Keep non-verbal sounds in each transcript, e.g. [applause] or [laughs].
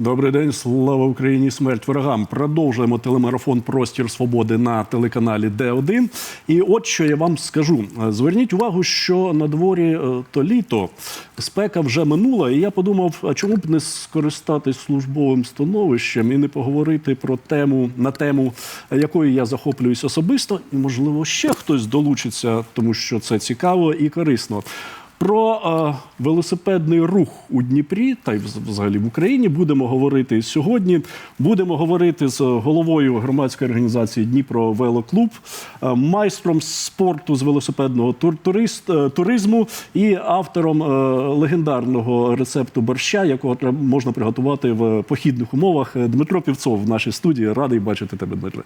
Добрий день, слава Україні, смерть ворогам. Продовжуємо телемарафон Простір свободи на телеканалі Д1. І от що я вам скажу: зверніть увагу, що на дворі е, то літо спека вже минула. І я подумав, а чому б не скористатись службовим становищем і не поговорити про тему на тему, якою я захоплююсь особисто, і можливо ще хтось долучиться, тому що це цікаво і корисно. Про е, велосипедний рух у Дніпрі та й взагалі в Україні будемо говорити сьогодні. Будемо говорити з головою громадської організації Дніпро Велоклуб, е, майстром спорту з велосипедного тур- турист, е, туризму і автором е, легендарного рецепту борща, якого можна приготувати в похідних умовах. Е, Дмитро Півцов в нашій студії. Радий бачити тебе, Дмитро.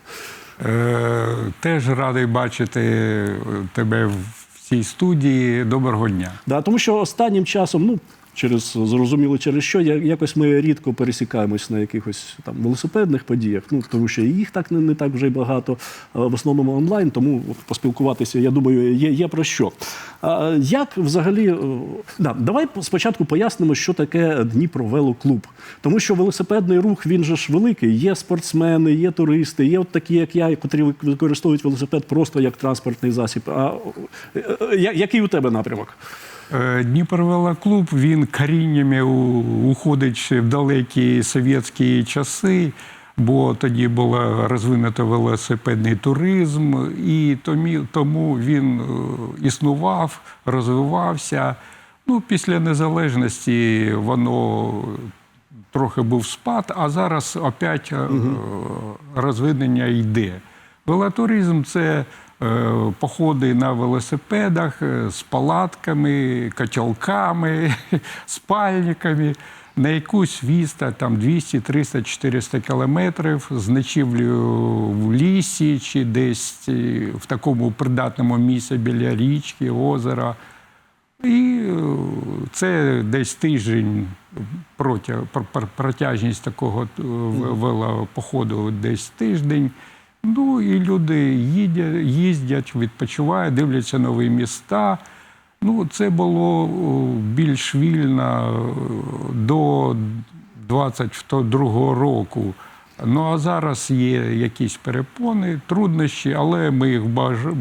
Е, Теж радий бачити тебе в цій студії. Доброго дня. Да, тому що останнім часом, ну через зрозуміло, через що якось ми рідко пересікаємось на якихось там велосипедних подіях. Ну тому що їх так не, не так вже й багато. В основному онлайн, тому поспілкуватися, я думаю, є, є про що. А, як взагалі, е, да, давай спочатку пояснимо, що таке Дніпро Велоклуб. Тому що велосипедний рух він же ж великий. Є спортсмени, є туристи, є от такі, як я, котрі використовують велосипед просто як транспортний засіб. А е, е, який у тебе напрямок? Е, Дніпровелоклуб, він коріннями уходить в далекі совєтські часи, бо тоді був розвинено велосипедний туризм, і тому він е, існував, розвивався. Ну, після незалежності воно трохи був спад, а зараз опять е, розвиднення йде. Велотуризм це походи на велосипедах е, з палатками, котелками, [laughs] спальниками на якусь відстань, там 200, 300, 400 кілометрів з ночівлею в лісі чи десь е, в такому придатному місці біля річки, озера. І е, це десь тиждень протяжність такого е, велопоходу десь тиждень. Ну і люди їдять, їздять, відпочивають, дивляться нові міста. Ну, це було більш вільно е, до 22-го року. Ну а зараз є якісь перепони, труднощі, але ми їх баж-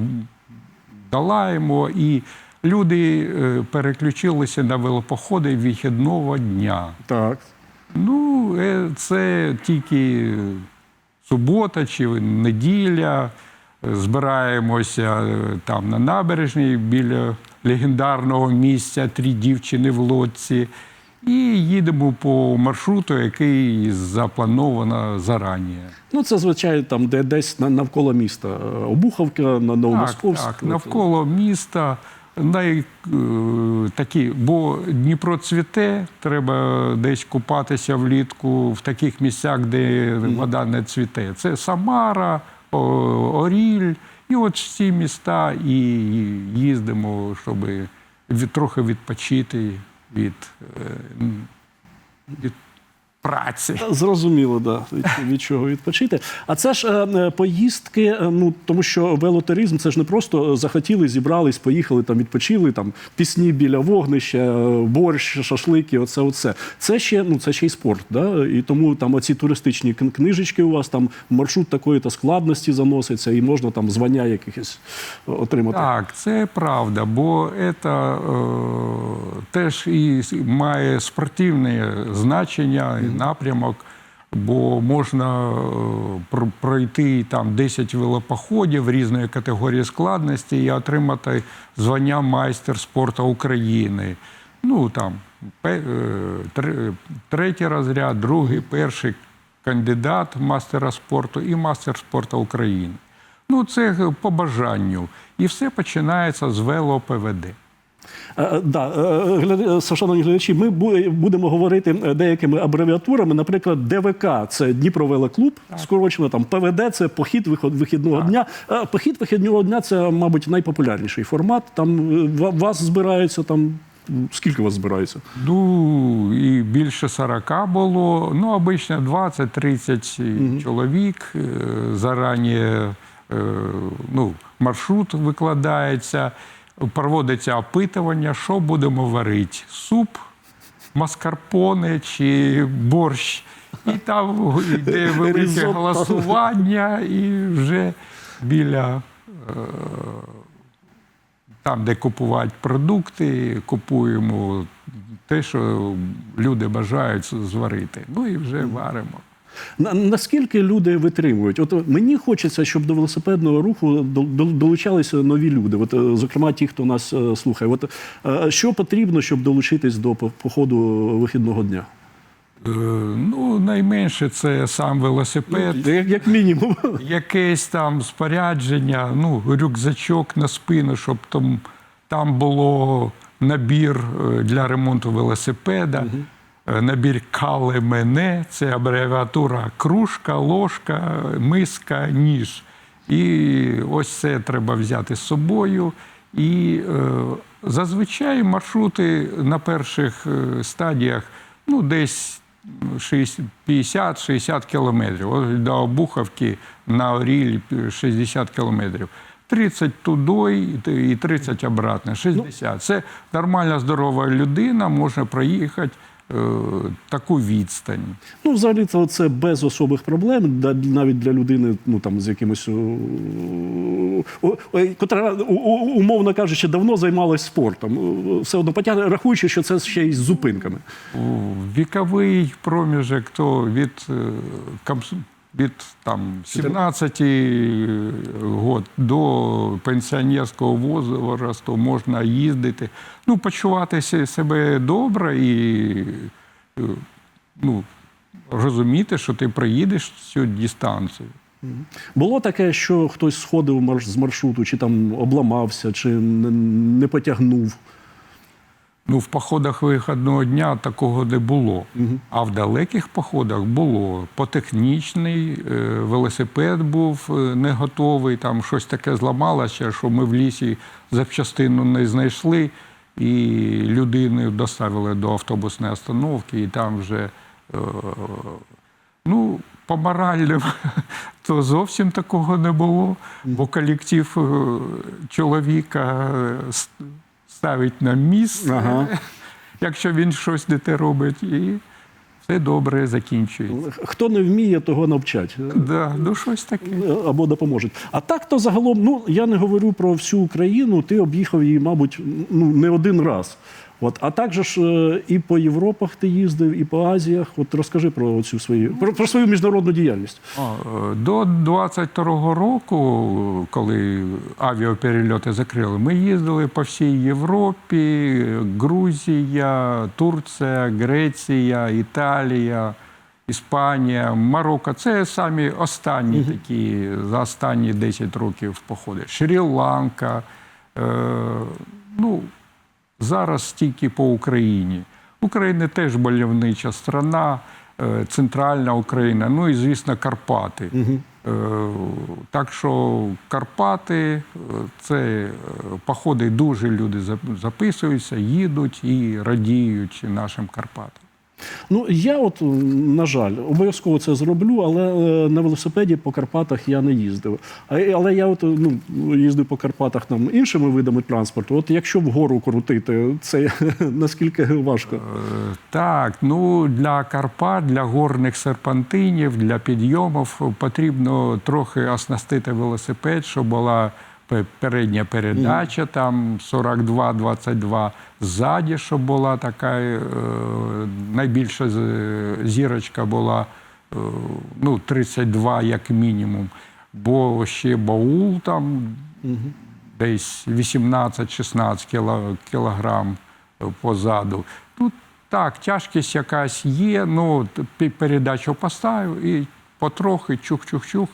долаємо. І люди е, переключилися на велопоходи вихідного дня. Так. Ну, е, це тільки субота чи неділя. Збираємося е, там на набережній біля легендарного місця Три дівчини в лодці. І їдемо по маршруту, який заплановано зарані. Ну, це звичайно там, де десь навколо міста. Е, Обуховка, на Так, так, навколо міста. Най, е, такі, бо Дніпро цвіте, треба десь купатися влітку в таких місцях, де вода не цвіте. Це Самара, Оріль. І от в ці міста і їздимо, щоб від, трохи відпочити від, е, від праці. Зрозуміло, да, від, від чого відпочити. А це ж е, е, поїздки, е, ну тому що велотуризм це ж не просто захотіли, зібрались, поїхали там, відпочили там пісні біля вогнища, е, борщ, шашлики. Оце, оце. Це ще ну це ще й спорт. Да? І тому там оці туристичні книжечки у вас там маршрут такої та складності заноситься, і можна там звання якихось е, отримати. Так, це правда, бо це е, теж і має спортивне значення, напрямок, бо можна е, пройти там 10 велопоходів різної категорії складності і отримати звання майстер спорту України. Ну там е, тр- третій розряд, другий, перший кандидат мастера спорту і мастер спорту України. Ну, це е, по бажанню. І все починається з велоПВД. Е, е, Да, е, шановні глядачі, ми будемо говорити деякими абревіатурами. Наприклад, ДВК це Дніпро Велоклуб, скорочено там ПВД це похід виход- вихідного дня. Похід вихідного дня це, мабуть, найпопулярніший формат. Там вас збирається там. Скільки вас збирається? Ну, і більше 40 було. Ну, обично 20-30 чоловік. Е, Зарані ну, маршрут викладається, проводиться опитування, що будемо варити: суп, маскарпоне чи борщ. І там йде [laughs] велике голосування, і вже біля е, там, де купувати продукти, купуємо те, що люди бажають зварити. Ну і вже варимо. На, наскільки люди витримують? От мені хочеться, щоб до велосипедного руху до- до- долучалися нові люди. От, е, зокрема, ті, хто нас е, слухає. От е, що потрібно, щоб долучитись до походу вихідного дня? Ну, найменше це сам велосипед. Як, як мінімум. якесь там спорядження, ну, рюкзачок на спину, щоб там, там було набір для ремонту велосипеда, е, набір кали мене, це абревіатура кружка, ложка, миска, ніж. І ось це треба взяти з собою. І е, зазвичай маршрути на перших е, стадіях ну, десь 50-60 кілометрів. Ось до Обуховки на Оріль 60 кілометрів. 30 туди і 30 обратно, 60. Це нормальна здорова людина може проїхати таку відстань. Ну, взагалі, це, це без особих проблем, навіть для людини, ну там з якимось, о, о, котра, умовно кажучи, давно займалась спортом. Все одно потягне, рахуючи, що це ще й з зупинками. Віковий проміжок то від, е, від там, 17 год до пенсіонерського возрасту можна їздити, ну, почуватися себе добре і е, ну, розуміти, що ти проїдеш цю дистанцію. Було таке, що хтось сходив з маршруту, чи там обламався, чи не потягнув. Ну, в походах виходного дня такого не було. А в далеких походах було. Потехнічний е, велосипед був е, не готовий, там щось таке зламалося, що ми в лісі запчастину не знайшли, і людину доставили до автобусної остановки, і там вже. Е, ну, по моральним [laughs] то зовсім такого не було, бо колектив чоловіка ставить на місце, Ага. якщо він щось не те робить, і все добре закінчується. Хто не вміє, того навчать. Да, ну щось таке. або допоможуть. А так то загалом, ну я не говорю про всю Україну, ти об'їхав її, мабуть, ну не один раз. От, а також е, і по Європах ти їздив, і по Азіях. От розкажи про цю свою про, про свою міжнародну діяльність. О, е, До 22-го року, коли авіаперельоти закрили, ми їздили по всій Європі, Грузія, Турція, Греція, Італія, Іспанія, Марокко. Це самі останні такі за останні 10 років походи. Шрі-Ланка. Е, ну, зараз тільки по Україні. Україна теж мальовнича страна, е, центральна Україна, ну і, звісно, Карпати. Е, Так що Карпати е, це походи дуже люди записуються, їдуть і радіють нашим Карпатам. Ну я, от на жаль, обов'язково це зроблю, але е, на велосипеді по Карпатах я не їздив. Але я от ну їздив по Карпатах там іншими видами транспорту. От якщо вгору крутити, це [laughs] наскільки важко. Е, Так, ну для Карпат, для горних серпантинів, для підйомів потрібно трохи оснастити велосипед, щоб була передня передача, там 42-22, ззаді, щоб була така е, найбільша зірочка була е, ну, 32 як мінімум. Бо ще баул там десь 18-16 кіло- кілограм позаду. Тут так, тяжкість якась є, ну передачу поставив і потрохи чух-чух-чух.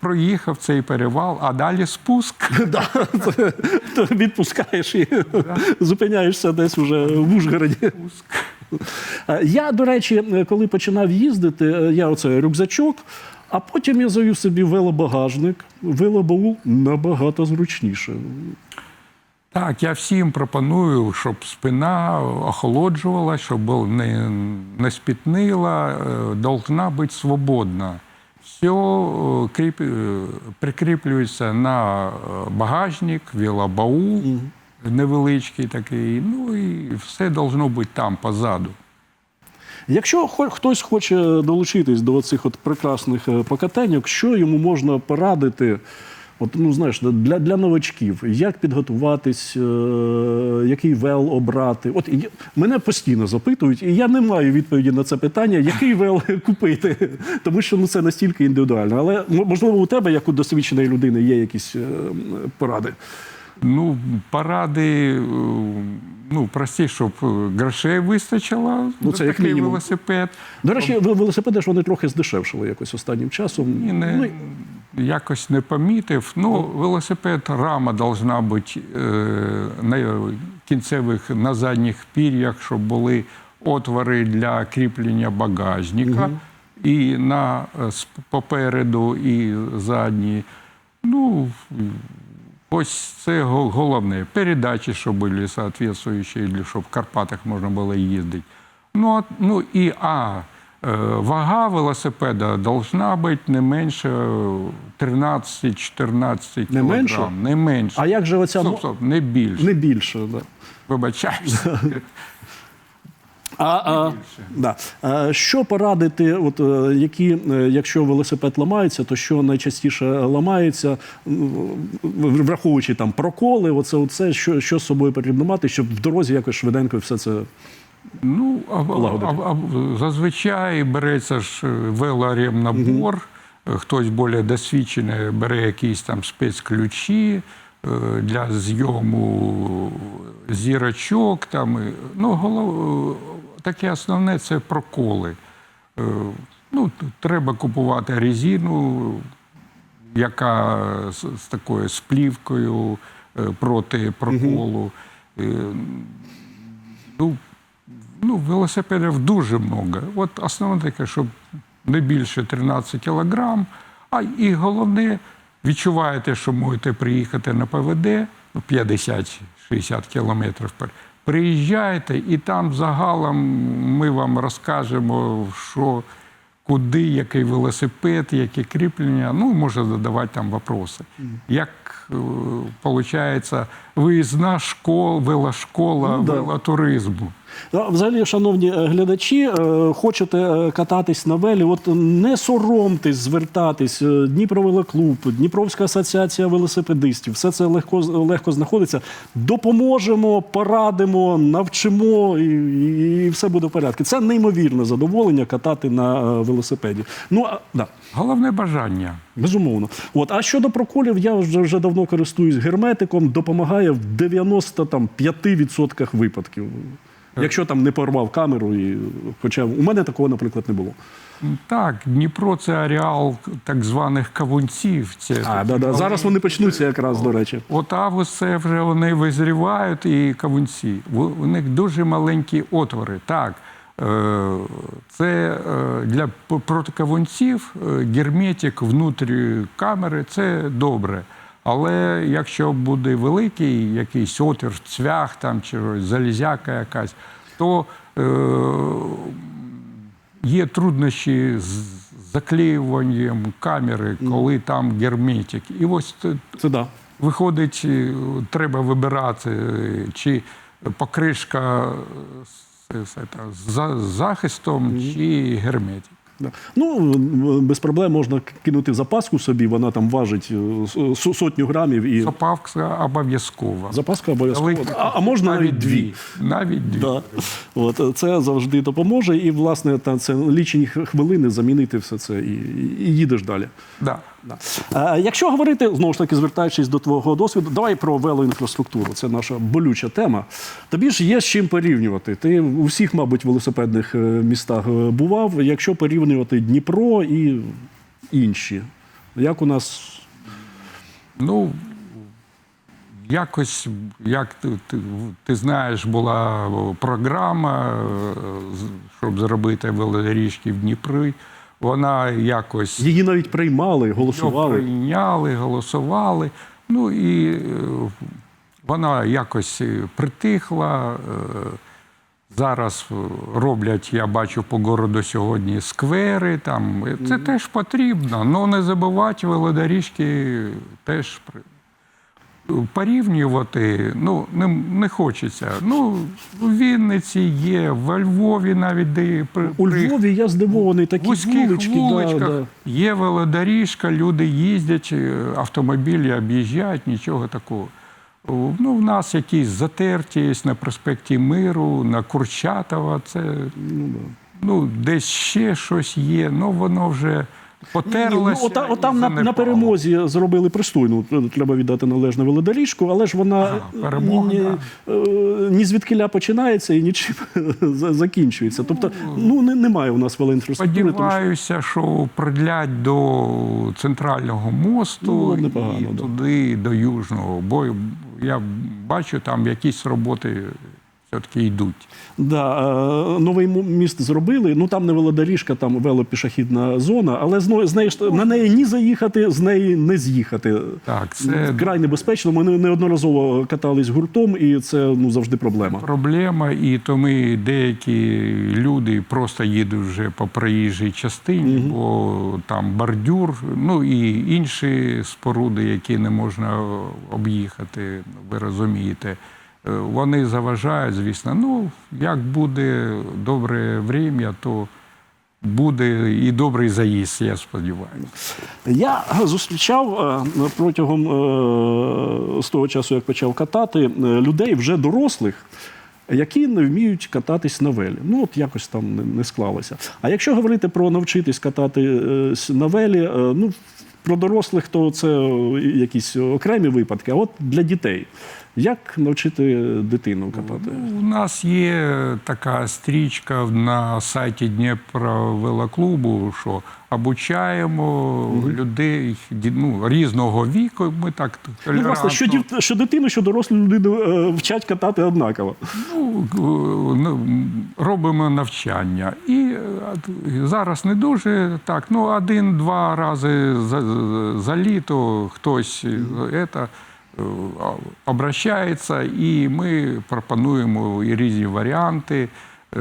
Проїхав цей перевал, а далі спуск. [laughs] Відпускаєш і [laughs] зупиняєшся десь уже в Ужгороді. Я, до речі, коли починав їздити, е, я оце рюкзачок, а потім я завів собі велобагажник. Велобаул набагато зручніше. Так, я всім пропоную, щоб спина охолоджувала, щоб не, не спітнила, е, должна бути свободна. Все кріп, е, прикріплюється на е, багажник, велобаул невеличкий такий, ну і все должно бути там позаду. Якщо хтось хоче долучитись до цих от прекрасних е, покатеньок, що йому можна порадити? От, ну, знаєш, для, для новачків, як підготуватись, е, який вел обрати. От я, мене постійно запитують, і я не маю відповіді на це питання, який вел [laughs] купити, тому що ну, це настільки індивідуально. Але можливо, у тебе, як у досвідченої людини, є якісь е, поради. Ну, поради, е, ну, прості, щоб е, грошей вистачило Ну, це як такий мінімум. велосипед. До речі, велосипеди ж вони трохи здешевшили якось останнім часом. І не, Ну, якось не помітив. Ну, велосипед, рама должна бути е, на кінцевих, на задніх пір'ях, щоб були отвори для кріплення багажника. І на е, попереду, і задні. Ну, ось це головне. Передачі, щоб були соответствуючі, щоб в Карпатах можна було їздити. Ну, а- ну і а, е, вага велосипеда должна бути не менше 13-14 Не менше? Не менше. А як же оця Стоп, стоп, не більше. не більше? Да. Вибачаюся. [laughs] А, а, да. а що порадити, от, е, які, е, якщо велосипед ламається, то що найчастіше ламається, враховуючи там проколи, оце, оце що, що з собою потрібно мати, щоб в дорозі якось швиденько все це. Ну, а, а, а, зазвичай береться ж е, велоремнабор, Е, хтось більш досвідчений бере якісь там спецключі е, для зйому зірочок. Там, ну, голов... таке основне це проколи. Е, Ну, треба купувати резину, яка з, з такою сплівкою е, проти проколу. Е, Ну, ну, велосипедів дуже много. От основне таке, щоб не більше 13 кілограм. А і головне, відчуваєте, що можете приїхати на ПВД ну, 50-60 кілометрів. Приїжджаєте, і там загалом ми вам розкажемо, що куди, який велосипед, які кріплення. Ну, може задавати там вопроси. Як виходить, виїзна школа, велошкола, Ну, да. велотуризму. Ну, Взагалі, шановні е, глядачі, е, хочете е, кататись на велі, от не соромтесь звертатись. Дніпровелоклуб, Дніпровська асоціація велосипедистів. Все це легко легко знаходиться. Допоможемо, порадимо, навчимо, і, і, і все буде в порядку. Це неймовірне задоволення катати на велосипеді. Ну а да. Головне бажання. Безумовно. От, а щодо проколів, я вже, вже давно користуюсь герметиком, допомагає в 95% випадків. Якщо там не порвав камеру, і, хоча у мене такого, наприклад, не було. Так, Дніпро це ареал так званих кавунців. Це А, да, да. Зараз вони почнуться якраз, до речі. От август це вже вони визрівають і кавунці. У, них дуже маленькі отвори. Так, е, це е, для п- проти кавунців е, герметик внутрі камери це добре. Але якщо буде великий якийсь отвір, цвях там чи залізяка якась, то е, є труднощі з заклеюванням камери, коли там герметик. І ось Це да. Виходить, е, треба вибирати, чи покришка з, з, з- з за- захистом, чи герметик. Ну, без проблем можна кинути запаску собі, вона там важить е, сотню грамів і Запавка обов'язкова. запаска обов'язкова. А, а можна навіть дві. Навіть дві. Да. От, е, це завжди допоможе, і, власне, та, це лічені хвилини замінити все це і, і їдеш далі. Да. Да. Е, якщо говорити, знову ж таки, звертаючись до твого досвіду, давай про велоінфраструктуру. Це наша болюча тема. Тобі ж є з чим порівнювати. Ти у всіх, мабуть, велосипедних е, містах е, бував. Якщо порівнювати Дніпро і інші, як у нас Ну, якось, як ти, ти, ти знаєш, була програма, е, щоб зробити велодоріжки в Дніпрі. Вона якось її навіть приймали, Його голосували. прийняли, голосували. Ну і е, вона якось е, притихла. е, Зараз роблять, я бачу по городу сьогодні сквери. Там. Це теж потрібно. але не забувати велодоріжки теж порівнювати ну, не, не хочеться. Ну, у Вінниці є, во Львові навіть де при, У при Львові я здивований, такі вузьких вулички. вуличках Да, да. є велодоріжка, люди їздять, е, автомобілі об'їжджають, нічого такого. Ну, в нас якісь затертість на проспекті Миру, на Курчатова, це ну, десь ще щось є, ну воно вже потерлося. Ну, ота, і отам на, на перемозі зробили пристойну, е, треба віддати належну велодоріжку, але ж вона Ага, перемога, ні, да. е, ні звідкиля починається і нічим [laughs] закінчується. Тобто, ну не, немає у нас велоінфраструктури. Тому що, що продлять до центрального мосту Ну, непогано, і да. туди до Южного. Бо я бачу, там якісь роботи все-таки йдуть. да, е, новий міст зробили. Ну там не велодоріжка, там велопішохідна зона, але з неї на неї ні заїхати, з неї не з'їхати. Так, це Вкрай небезпечно. Ми не- неодноразово катались гуртом, і це ну завжди проблема. проблема, і то ми деякі люди просто їдуть вже по проїжджій частині, бо там бордюр, ну і інші споруди, які не можна об'їхати, ви розумієте. Е, Вони заважають, звісно. Ну, як буде добре время, то буде і добрий заїзд, я сподіваюся. Я зустрічав е, протягом е, з того часу, як почав катати, людей вже дорослих. Які не вміють кататись на велі. Ну, от якось там не, склалося. А якщо говорити про навчитись катати е, на велі, ну, про дорослих, то це якісь окремі випадки. А от для дітей. Як навчити дитину катати? Ну, У нас є така стрічка на сайті Дніпро велоклубу, що обучаємо людей ну, різного віку. Ми так Ну, власне, що, дів, що дитину, що дорослу людину е, вчать катати однаково. Ну, ну, робимо навчання. І е, зараз не дуже так. Ну, один-два рази за, за літо хтось е, это, е, обращається, і ми пропонуємо і різні варіанти. е,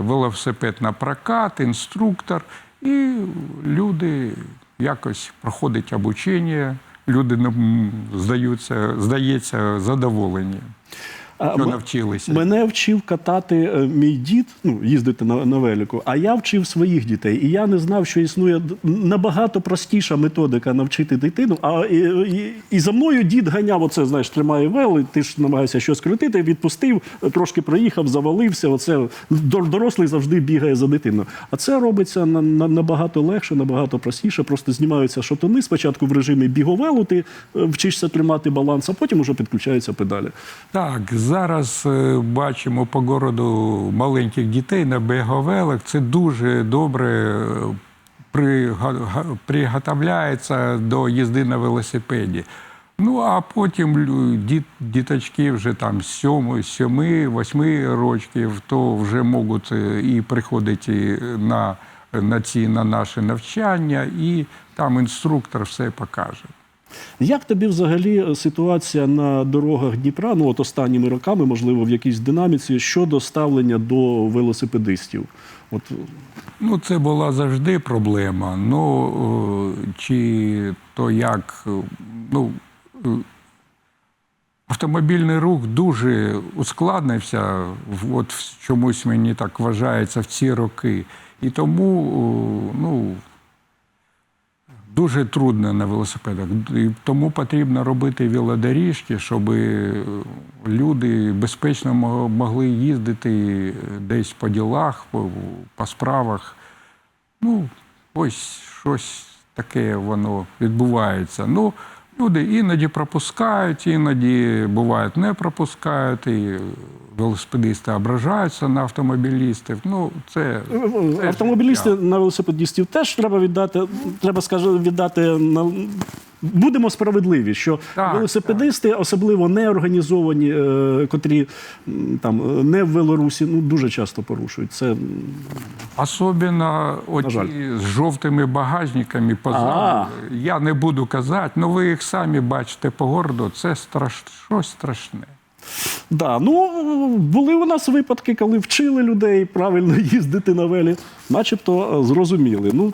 Велосипед на прокат, інструктор, і люди якось проходять обучення. Люди здаються, здається, задоволені що навчилися. Мене вчив катати е, мій дід, ну їздити на, на велику, а я вчив своїх дітей. І я не знав, що існує набагато простіша методика навчити дитину. А і, і, і за мною дід ганяв, оце знаєш, тримає вел, і ти ж намагаєшся щось крутити, відпустив, трошки проїхав, завалився. Оце дорослий завжди бігає за дитиною. А це робиться на, на, набагато легше, набагато простіше. Просто знімаються шатуни. Спочатку в режимі біговелу ти е, вчишся тримати баланс, а потім уже підключаються педалі. Так, зараз е, бачимо по городу маленьких дітей на беговелах. Це дуже добре е, приготовляється до їзди на велосипеді. Ну, а потім діт, діточки вже там 7, 7 8 років, то вже можуть е, і приходити на, на ці на наше навчання, і там інструктор все покаже. Як тобі взагалі е, ситуація на дорогах Дніпра, ну от останніми роками, можливо, в якійсь динаміці щодо ставлення до велосипедистів? От Ну, це була завжди проблема. Ну, е, чи то як, е, ну, е, автомобільний рух дуже ускладнився, от чомусь мені так вважається в ці роки. І тому, е, ну, Дуже трудно на велосипедах. І тому потрібно робити велодоріжки, щоб е, люди безпечно могли їздити десь по ділах, по, по справах. Ну, ось щось таке воно відбувається. Ну, люди іноді пропускають, іноді бувають не пропускають, і велосипедисти ображаються на автомобілістів. Ну, це, це автомобілісти життя. на велосипедистів теж треба віддати. Треба скажу, віддати на. Будемо справедливі, що Так, велосипедисти, особливо неорганізовані, е, котрі там не в Велорусі, ну дуже часто порушують. Це Особливо оті з жовтими багажниками позаду. Я не буду казати, але ви їх самі бачите по городу, це страш... щось страшне. Да, ну були у нас випадки, коли вчили людей правильно [laughs] їздити на велі, начебто е, зрозуміли. Ну,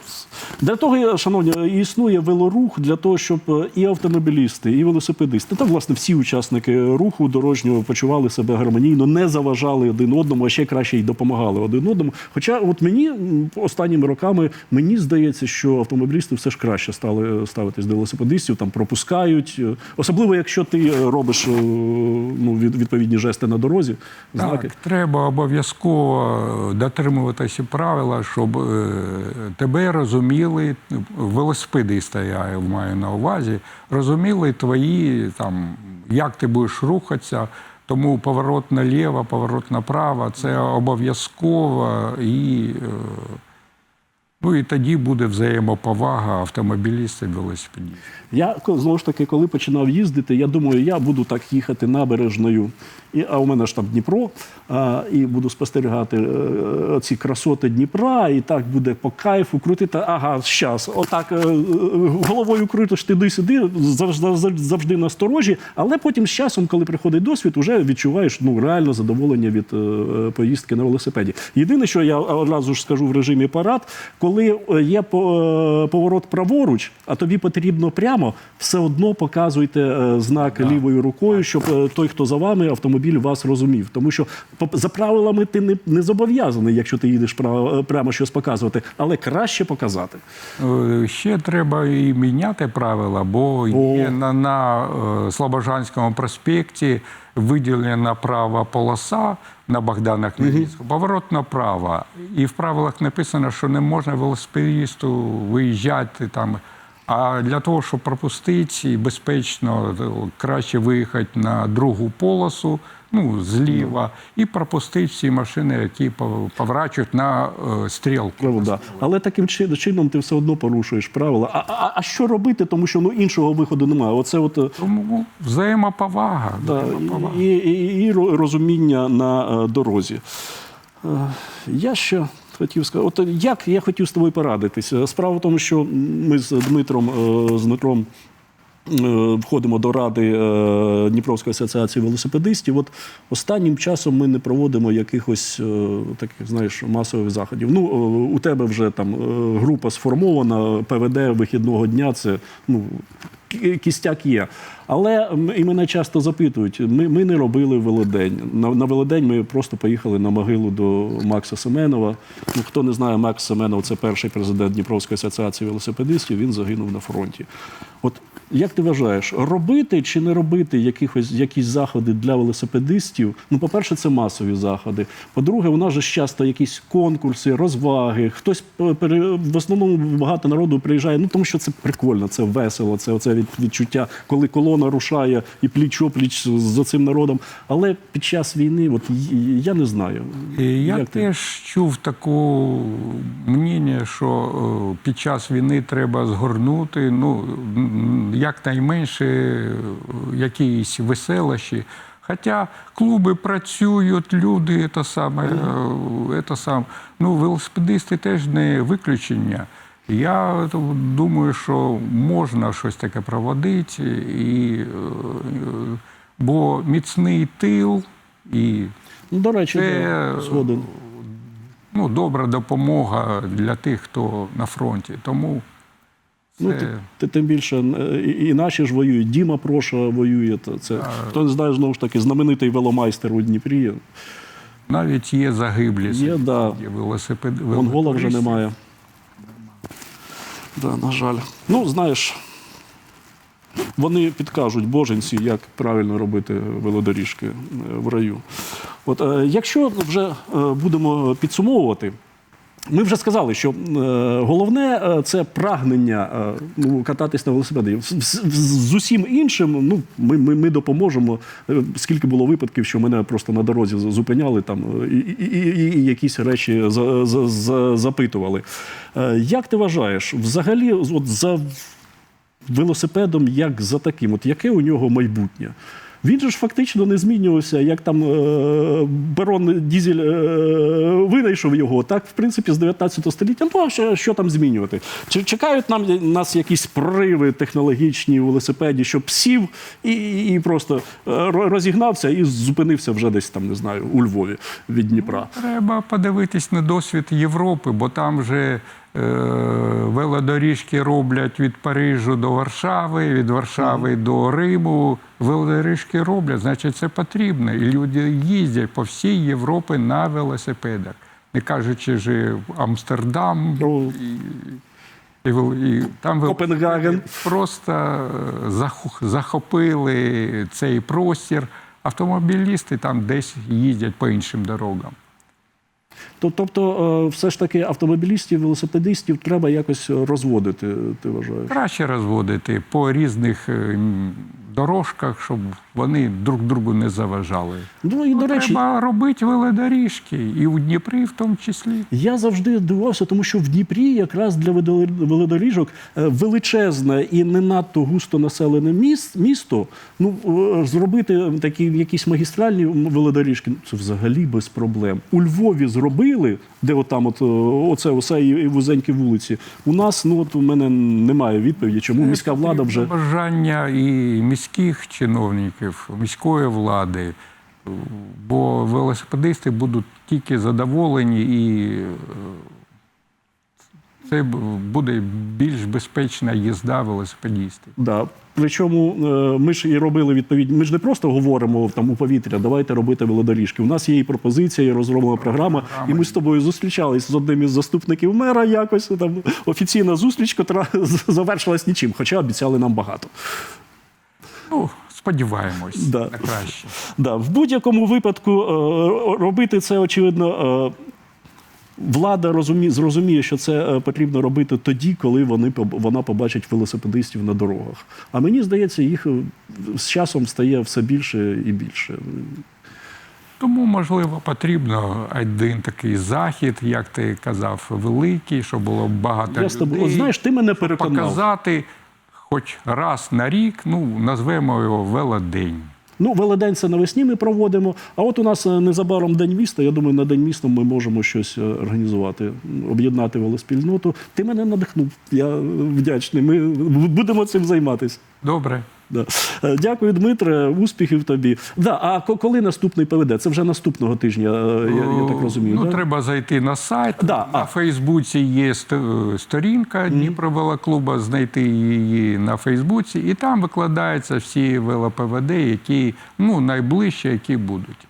для того, шановні, існує велорух для того, щоб е, і автомобілісти, і велосипедисти, та власне всі учасники руху дорожнього почували себе гармонійно, не заважали один одному, а ще краще й допомагали один одному. Хоча, от мені останніми роками мені здається, що автомобілісти все ж краще стали е, ставитись до велосипедистів, там пропускають, е, особливо якщо ти е, робиш е, ну, від- відповідні жести на дорозі. Знаки. Так, треба обов'язково дотримуватися правила, щоб е, тебе розуміли, велосипеди я маю на увазі, розуміли твої, там, як ти будеш рухатися. Тому поворот наліво, поворот направо це обов'язково і, е, ну, і тоді буде взаємоповага автомобіліста і велосипедиста. Я знову ж таки, коли починав їздити, я думаю, я буду так їхати набережною. І, а у мене ж там Дніпро, а, і буду спостерігати е, ці красоти Дніпра, і так буде по кайфу крутити. Ага, щас, отак е, е, головою крутиш туди-сюди, завжди, завжди, завжди насторожі. Але потім з часом, коли приходить досвід, вже відчуваєш ну, реально задоволення від е, поїздки на велосипеді. Єдине, що я одразу ж скажу в режимі парад, коли е, є е, поворот праворуч, а тобі потрібно прямо, все одно показуйте е, знак лівою рукою, щоб той, хто за вами, автомобіль вас розумів. Тому що за правилами ти не, не зобов'язаний, якщо ти їдеш прямо щось показувати, але краще показати. Ще треба і міняти правила, бо є О. на, на Слобожанському проспекті виділена права полоса на Богдана Хмельницького, поворот направо. І в правилах написано, що не можна велосипедисту виїжджати там. А для того, щоб пропустити і безпечно, краще виїхати на другу полосу, ну, зліва, і пропустити всі машини, які пов- поворачують на е, стрілку. Правда. Але таким чи- чином ти все одно порушуєш правила. А, а, а що робити? Тому що ну іншого виходу немає. Оце от е, Тому взаємоповага. да, взаємоповага. і, і, і ро- розуміння на е, дорозі. Е, Я ще хотів сказати, от як я хотів з тобою порадитися. Справа в тому, що ми з Дмитром е, з Дмитром. е, Входимо до ради е, Дніпровської асоціації велосипедистів. От останнім часом ми не проводимо якихось таких, знаєш, масових заходів. Ну, у тебе вже там група сформована, ПВД вихідного дня це ну, кістяк є. Але і мене часто запитують: ми, ми не робили велодень. На, на велодень ми просто поїхали на могилу до Макса Семенова. Ну, хто не знає, Макс Семенов це перший президент Дніпровської асоціації велосипедистів. Він загинув на фронті. От як ти вважаєш, робити чи не робити якихось якісь заходи для велосипедистів? Ну, по-перше, це масові заходи. По-друге, у нас же часто якісь конкурси, розваги. Хтось е, в основному багато народу приїжджає. Ну тому що це прикольно, це весело, це оце від- відчуття, коли колона рушає і пліч опліч за цим народом. Але під час війни, от я не знаю. Я Як ти? чув таку мнення, що е, під час війни треба згорнути ну, якнайменше якісь веселощі. Хоча клуби працюють, люди це саме, е, це сам. Ну, велосипедисти теж не виключення. Я думаю, що можна щось таке проводити, і, е, бо міцний тил і Ну, до речі, Це, згоден. ну, добра допомога для тих, хто на фронті. Тому Ну, це- ти, ти, тим більше е, і, і наші ж воюють. Діма Проша воює. Це хто не знає, знову ж таки, знаменитий веломайстер у Дніпрі. навіть є загиблі Є, да. велосипед. Монгола вже немає. Да, на жаль. Ну, знаєш, вони підкажуть боженці, як правильно робити велодоріжки е, в раю. От, е, якщо вже будемо підсумовувати, ми вже сказали, що е, головне е, це прагнення е, ну, кататись на велосипеді. З, усім іншим ну, ми, ми, ми допоможемо. Скільки було випадків, що мене просто на дорозі зупиняли там і, і, і, і якісь речі за, за, за, запитували. Як ти вважаєш, взагалі, от за велосипедом, як за таким, от яке у нього майбутнє? Він же ж фактично не змінювався, як там е, барон Дізель е, винайшов його, так в принципі з 19 століття. Ну а що, що там змінювати? Чи чекають нам нас якісь прориви технологічні у велосипеді, щоб сів і, і, просто е, розігнався і зупинився вже десь там, не знаю, у Львові від Дніпра. Треба подивитись на досвід Європи, бо там же е, велодоріжки роблять від Парижу до Варшави, від Варшави до Риму. Велодоріжки роблять, значить, це потрібно. І люди їздять по всій Європі на велосипедах. Не кажучи ж Амстердам, Ну, і, вел- і там Копенгаген. просто е, захопили цей простір. Автомобілісти там десь їздять по іншим дорогам. То- Тобто, е, все ж таки автомобілістів, велосипедистів треба якось розводити, ти вважаєш? Краще розводити по різних е, дорожках, щоб вони друг другу не заважали. Ну і до речі, Треба робити велодоріжки, і у Дніпрі в тому числі. Я завжди дивувався, тому що в Дніпрі якраз для велодоріжок е, величезне і не надто густо населене місто. Ну е, зробити такі якісь магістральні велодоріжки ну, це взагалі без проблем. У Львові зробили, де отам, от е, оце оце і і вузенькі вулиці. У нас ну от у мене немає відповіді, чому міська влада вже бажання і міських чиновників, міської влади. Бо велосипедисти будуть тільки задоволені і е, це буде більш безпечна їзда велосипедистів. Да. Причому е, ми ж і робили відповідь. Ми ж не просто говоримо там у повітря, давайте робити велодоріжки. У нас є і пропозиція, і розроблена програма. І ми з тобою зустрічались з одним із заступників мера. Якось там офіційна зустріч, яка завершилась нічим, хоча обіцяли нам багато. Ну, сподіваємось Да. на краще. Да, в будь-якому випадку е, робити це очевидно. Влада розуміє, зрозуміє, що це е, потрібно робити тоді, коли вони вона побачить велосипедистів на дорогах. А мені здається, їх е, з часом стає все більше і більше. Тому, можливо, потрібно один такий захід, як ти казав, великий, щоб було багато Я людей. от знаєш, ти мене переконав. показати хоч раз на рік, ну, назвемо його велодень. Ну, велодень це навесні ми проводимо. А от у нас е, незабаром День міста. Я думаю, на День міста ми можемо щось е, організувати, об'єднати велоспільноту. Ти мене надихнув. Я е, вдячний. Ми будемо цим займатися. Добре. Да. Е, Дякую, Дмитре. Успіхів тобі. Да, а ко- коли наступний ПВД? Це вже наступного тижня, е, я, я так розумію. Ну, да? треба зайти на сайт. Да, на а. Фейсбуці є ст- сторінка Дніпровелоклуба, знайти її на Фейсбуці, і там викладаються всі велоПВД, які ну, найближчі, які будуть.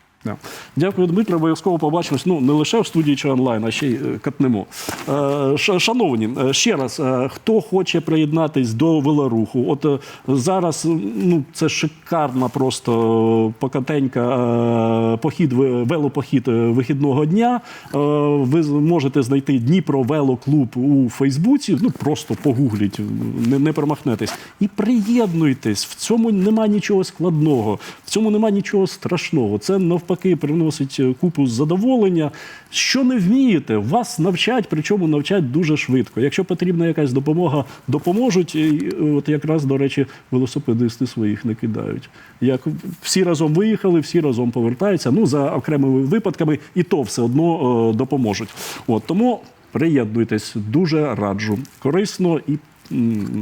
Дякую, Дмитро. Обов'язково побачимось. Ну не лише в студії чи онлайн, а ще й е, катнемо. Е, Шановні, е, ще раз, хто хоче приєднатись до велоруху? От зараз ну це шикарна, просто покатенька похід, велопохід вихідного дня. Ви можете знайти Дніпро велоклуб у Фейсбуці. Ну просто погугліть, не, не промахнетесь. І приєднуйтесь. В цьому нема нічого складного, в цьому нема нічого страшного. Це навпаки приносить е, купу задоволення. Що не вмієте, вас навчать, причому навчать дуже швидко. Якщо потрібна якась допомога, допоможуть. І, е, от якраз, до речі, велосипедисти своїх не кидають. Як всі разом виїхали, всі разом повертаються. Ну за окремими випадками, і то все одно е, допоможуть. От тому приєднуйтесь, дуже раджу. Корисно і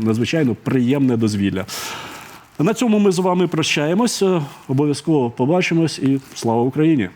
надзвичайно приємне дозвілля. На цьому ми з вами прощаємося. Обов'язково побачимось і слава Україні!